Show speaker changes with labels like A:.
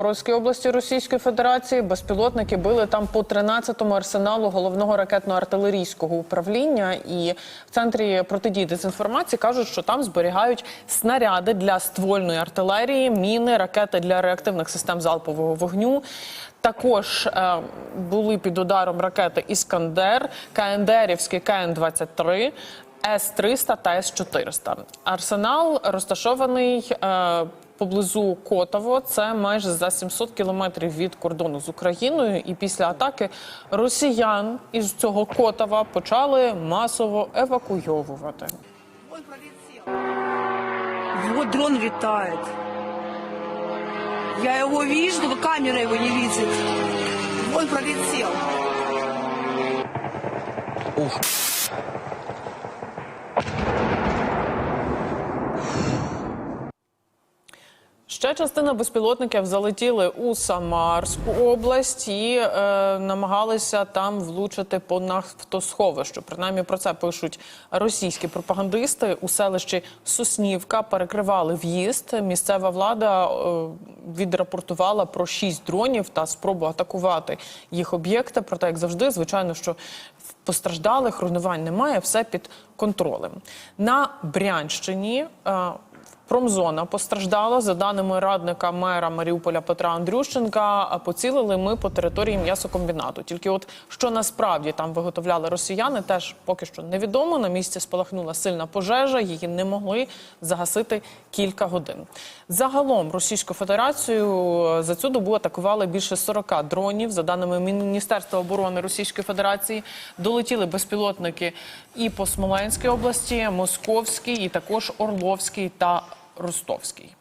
A: Запорозькій області Російської Федерації безпілотники били там по 13-му арсеналу головного ракетно-артилерійського управління. І в центрі протидії дезінформації кажуть, що там зберігають снаряди для ствольної артилерії, міни, ракети для реактивних систем залпового вогню. Також е, були під ударом ракети Іскандер, КНДРівський КН-23, С-300 та С-400. Арсенал розташований е, поблизу Котово. Це майже за 700 кілометрів від кордону з Україною. І після атаки росіян із цього Котова почали масово евакуйовувати.
B: Вот дрон летает. Я его вижу, но камера его не видит. Он пролетел.
A: Ще частина безпілотників залетіли у Самарську область і е, намагалися там влучити по нафтосховищу. Принаймні про це пишуть російські пропагандисти. У селищі Соснівка перекривали в'їзд. Місцева влада е, відрапортувала про шість дронів та спробу атакувати їх об'єкти. Проте, як завжди, звичайно, що постраждалих руйнувань немає, все під контролем. На Брянщині. Е, Промзона постраждала за даними радника мера Маріуполя Петра Андрющенка. Поцілили ми по території м'ясокомбінату. Тільки, от що насправді там виготовляли росіяни, теж поки що невідомо. На місці спалахнула сильна пожежа. Її не могли загасити кілька годин. Загалом Російську Федерацію за цю добу атакували більше 40 дронів. За даними Міністерства оборони Російської Федерації, долетіли безпілотники і по Смоленській області, Московській, і також Орловській та Ростовській.